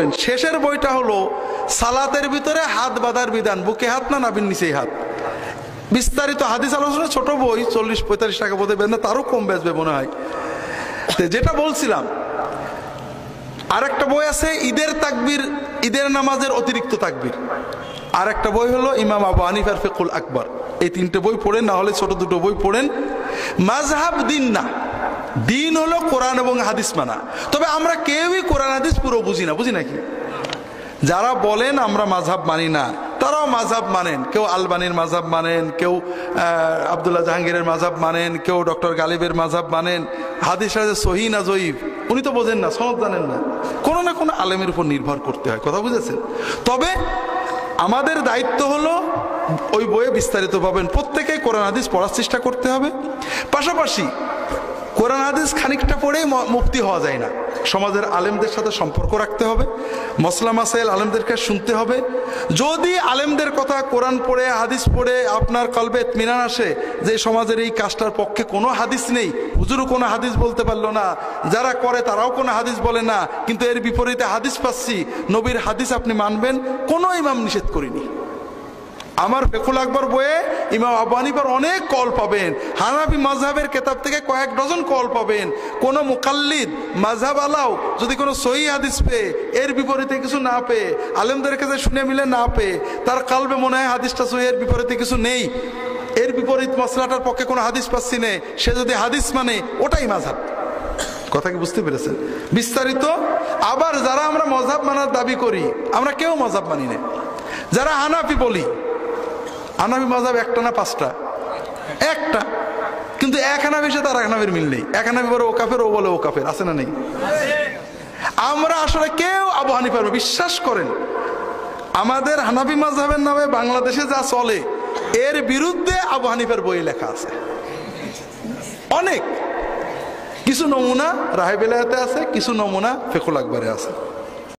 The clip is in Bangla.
করবেন শেষের বইটা হলো, সালাতের ভিতরে হাত বাঁধার বিধান। বুকে হাত না নাবিন নিচেই হাত? বিস্তারিত হাদিস আলোচনা, ছোট বই, চল্লিশ, পঁয়তাল্লিশ টাকা বোধ হয় তারও কম বেচবে মনে হয়। যেটা বলছিলাম আর একটা বই আছে, ঈদের তাকবির, ঈদের নামাজের অতিরিক্ত তাকবির। আর একটা বই হলো, ইমাম আবু হানিফার ফেকুল আকবর। এই তিনটে বই পড়েন, না হলে ছোট দুটো বই পড়েন। মাঝহাব দিন না। দিন হলো কোরআন এবং হাদিস মানা। তবে আমরা কেউই কোরআন, হাদিস পুরো বুঝি না, বুঝি নাকি? যারা বলেন আমরা মাঝহাব মানি না, তারাও মাঝহাব মানেন। কেউ আলবানির মাঝহাব মানেন, কেউ আবদুল্লাহ জাহাঙ্গীরের মাঝহাব মানেন, কেউ ডক্টর গালিবের মাঝহাব মানেন। হাদিস রাজে সহি না জয়ীব? উনি তো বোঝেন না, সনদ জানেন না। কোনো না কোনো আলেমের উপর নির্ভর করতে হয়, কথা বুঝেছেন? তবে আমাদের দায়িত্ব হলো ওই বইয়ে বিস্তারিত পাবেন প্রত্যেকেই কোরআন, হাদিস পড়ার চেষ্টা করতে হবে। পাশাপাশি কোরআন হাদিস খানিকটা পড়েই মুক্তি হওয়া যায় না। সমাজের আলেমদের সাথে সম্পর্ক রাখতে হবে, মসলা মাসাইল আলেমদেরকে শুনতে হবে। যদি আলেমদের কথা কোরআন পড়ে, হাদিস পড়ে, আপনার কলবে এতমিনান আসে, যে সমাজের এই কাজটার পক্ষে কোনো হাদিস নেই, হুজুরও কোনো হাদিস বলতে পারল না, যারা করে তারাও কোনো হাদিস বলে না, কিন্তু এর বিপরীতে হাদিস পাচ্ছি, নবীর হাদিস আপনি মানবেন, কোনো ইমাম নিষেধ করিনি। আমার ফেকুল আকবর বইয়ে ইমাম আবু হানিফার অনেক কল পাবেন। হানাফি মাঝহাবের কেতাব থেকে কয়েক ডজন কল পাবেন। কোন মুকাল্লিদ মাঝহাব আলাও যদি কোনো সহি হাদিস পেয়ে, এর বিপরীতে কিছু না পেয়ে, আলেমদের কাছে শুনে মিলে না পেয়ে, তার কালবে মনে হয় হাদিসটা সহি এর বিপরীতে কিছু নেই। এর বিপরীত মশলাটার পক্ষে কোনো হাদিস পাচ্ছি নেই সে যদি হাদিস মানে ওটাই মাঝহাব কথা কি বুঝতে পেরেছেন? বিস্তারিত, আবার যারা আমরা মজাব মানার দাবি করি, আমরা কেউ মজাব মানি না। যারা হানাফি বলি হানাফি মজাব একটা না পাঁচটা? একটা। কিন্তু এক হানাফির সাথে আর এক হানাফির মিল নেই। এক হানাফি বলে ও কাফের, ও বলে ও কাফের। আছে না নেই? আমরা আসলে কেউ আবু হানিফার বিশ্বাস করেন। আমাদের হানাফি মাজহাবের নামে বাংলাদেশে যা চলে, এর বিরুদ্ধে আবু হানিফার বই লেখা আছে। অনেক। কিছু নমুনা রাহেবেলাতে আছে, কিছু নমুনা ফেকুল আকবরে আছে।